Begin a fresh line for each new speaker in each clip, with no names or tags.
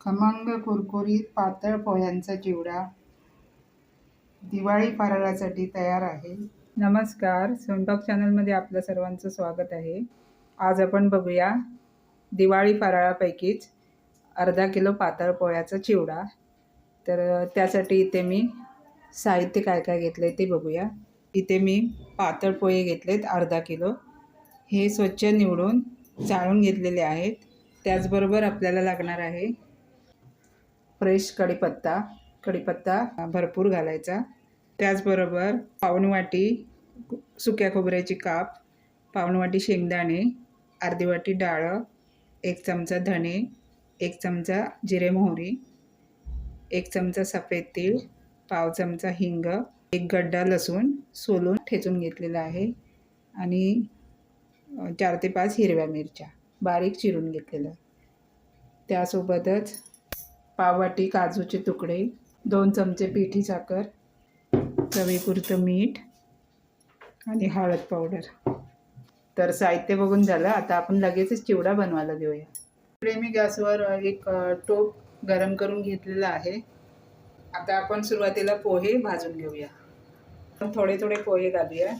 खमंग कुरकुरीत पातळ पोह्यांचा चिवडा दिवाळी फराळासाठी तयार आहे. नमस्कार. स्वयंपाक चॅनलमध्ये आपलं सर्वांचं स्वागत आहे. आज आपण बघूया दिवाळी फराळापैकीच अर्धा किलो पातळ पोह्याचा चिवडा. तर त्यासाठी इथे मी साहित्य काय काय घेतलं आहे ते बघूया. इथे मी पातळ पोहे घेतलेत अर्धा किलो. हे स्वच्छ निवडून चाळून घेतलेले आहेत. त्याचबरोबर आपल्याला लागणार आहे फ्रेश कढीपत्ता कढीपत्ता भरपूर घालायचा. त्याचबरोबर पाऊण वाटी सुक्या खोबऱ्याची काप पाऊण वाटी शेंगदाणे अर्धी वाटी डाळं एक चमचा धणे एक चमचा जिरे मोहरी एक चमचा सफेद तीळ पाव चमचा हिंग एक गड्डा लसूण सोलून ठेचून घेतलेला आहे आणि चार ते पाच हिरव्या मिरच्या बारीक चिरून घेतलेलं त्यासोबतच पाववाटी काजूचे तुकडे दोन चमचे पिठी साखर चवीपुरतं मीठ आणि हळद पावडर. तर साहित्य बघून झालं. आता आपण लगेचच चिवडा बनवायला देऊया. इकडे मी गॅसवर एक टोप गरम करून घेतलेला आहे. आता आपण सुरुवातीला पोहे भाजून घेऊया. थोडे थोडे पोहे घालूया.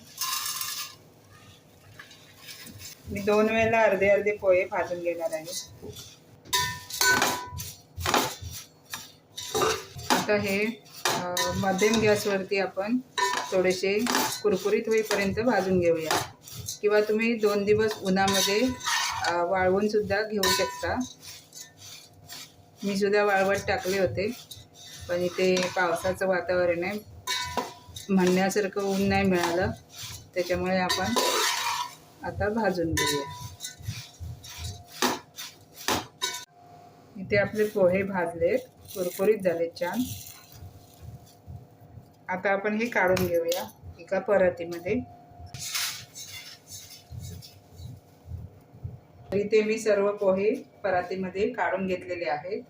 मी दोन वेळेला अर्धे अर्धे पोहे भाजून घेणार आहे. आता हे मध्यम गॅसवरती आपण थोडेसे कुरकुरीत होईपर्यंत भाजून घेऊया. किंवा तुम्ही दोन दिवस उन्हामध्ये वाळवूनसुद्धा घेऊ शकता. मी सुद्धा वाळवत टाकले होते पण इथे पावसाचं वातावरण आहे. म्हणण्यासारखं ऊन नाही मिळालं. त्याच्यामुळे आपण आता भाजून घेऊया. इथे आपले पोहे भाजलेत. कुरकुरीत झाले छान. आता आपण हे काढून घेऊया एका परातीमध्ये. इथे मी सर्व पोहे परातीमध्ये काढून घेतलेले आहेत.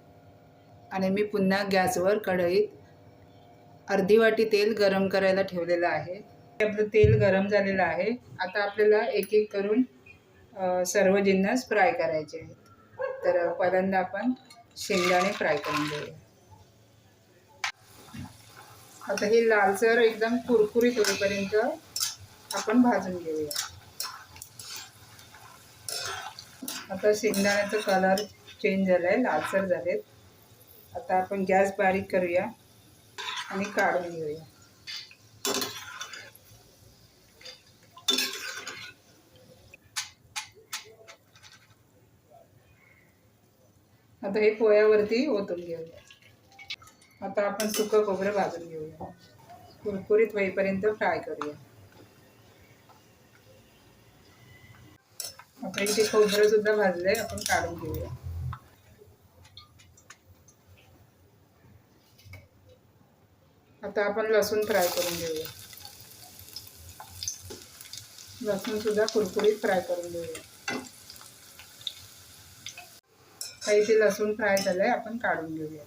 आणि मी पुन्हा गॅसवर कढईत अर्धी वाटी तेल गरम करायला ठेवलेलं आहे. आपलं तेल गरम झालेलं आहे. आता आपल्याला एक एक करून सर्व जिन्नस फ्राय करायचे आहेत. तर पहिल्यांदा आपण शेंगदाणे फ्राय करून घेऊया. आता हे लालसर एकदम कुरकुरीत होईपर्यंत आपण भाजून घेऊया. आता शेंगदाण्याचा कलर चेंज झाला आहे लालसर झालेत. आता आपण गॅस बारीक करूया आणि काढून घेऊया. आता हे पोह्यावरती ओतून घेऊया. आता आपण सुकं खोबरं भाजून घेऊया. कुरकुरीत होईपर्यंत फ्राय करूया. आता इथे खोबरं सुद्धा भाजलंय आपण काढून घेऊया. आता आपण लसूण फ्राय करून घेऊया. लसूण सुद्धा कुरकुरीत फ्राय करून घेऊया. काही ते लसूण फ्राय झालंय आपण काढून घेऊया.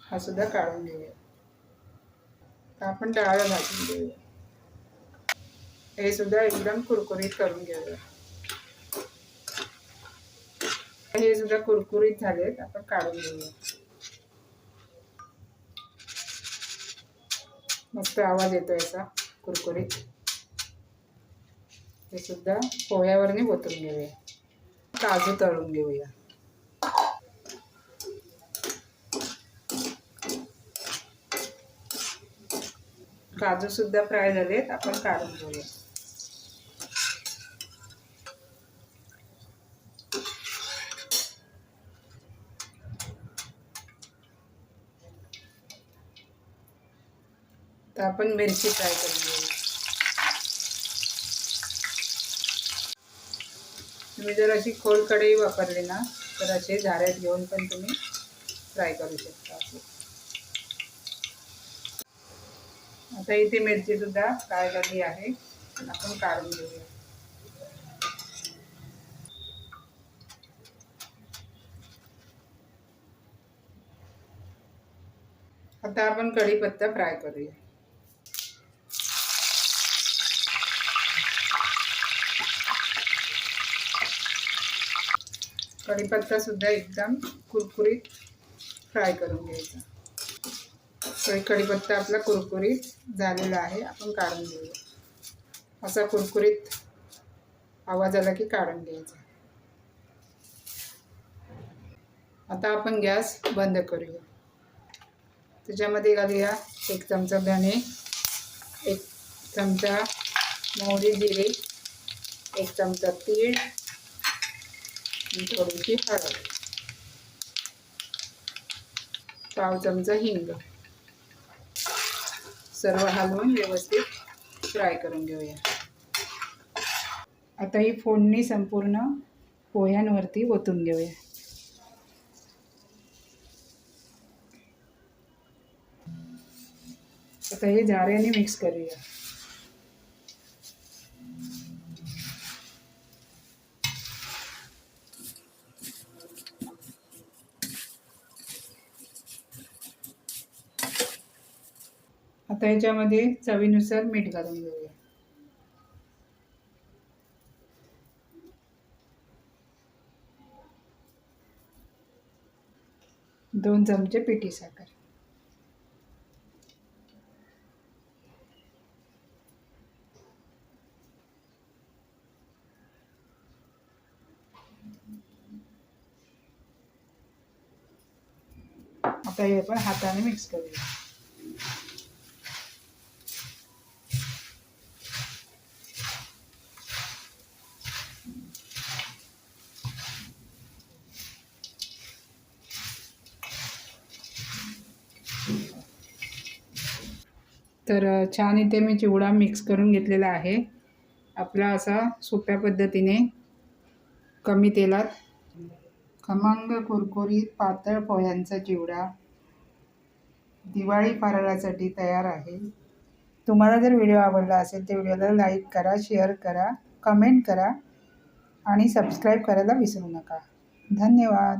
हा सुद्धा काढून घेऊया. आपण डाळ भाजून घेऊया. हे सुद्धा एकदम कुरकुरीत करून घेऊया. हे सुद्धा कुरकुरीत झालेत आपण काढून घेऊया. मस्त आवाज येतो याचा कुरकुरीत. हे सुद्धा पोह्यावरने ओतून घेऊया. काजू तळून घेऊया. काजू सुद्धा फ्राय झालेत आपण काढून घेऊया. तर आपण मिरची फ्राय करून घेऊया. तुम्ही जर अशी खोल कढई वापरली ना तर असे झाऱ्यात घेऊन पण तुम्ही फ्राय करू शकता. आता इथे मिरचीसुद्धा काय फ्राय झाली आहे. आपण काढून घेऊया. आता आपण कढीपत्ता फ्राय करूया. कढीपत्ता सुद्धा एकदम कुरकुरीत फ्राय करून घ्यायचा. तर कढीपत्ता आपला कुरकुरीत झालेला आहे आपण काढून घेऊया. असा कुरकुरीत आवाज आला की काढून घ्यायचा. आता आपण गॅस बंद करूया. त्याच्यामध्ये घालूया एक चमचा धणे एक चमचा मोहरी जिरे एक चमचा तीळ आणि थोडीशी हळद पाव चमचा हिंग. सर्व हलवून व्यवस्थित फ्राय करून घेऊया. आता ही फोडणी संपूर्ण पोह्यांवरती ओतून घेऊया. आता हे झाऱ्याने मिक्स करूया. आता याच्यामध्ये चवीनुसार मीठ घालून घेऊया. दोन चमचे पिठी साखर. आता हे पण हाताने मिक्स करूया. तर छान इथे मी चिवडा मिक्स करून घेतलेला आहे. आपला असा सोप्या पद्धतीने कमी तेलात खमंग कुरकुरीत पातळ पोह्यांचा चिवडा दिवाळी फराळासाठी तयार आहे. तुम्हाला जर व्हिडिओ आवडला असेल तर व्हिडिओला लाईक करा शेअर करा कमेंट करा आणि सबस्क्राईब करायला विसरू नका. धन्यवाद.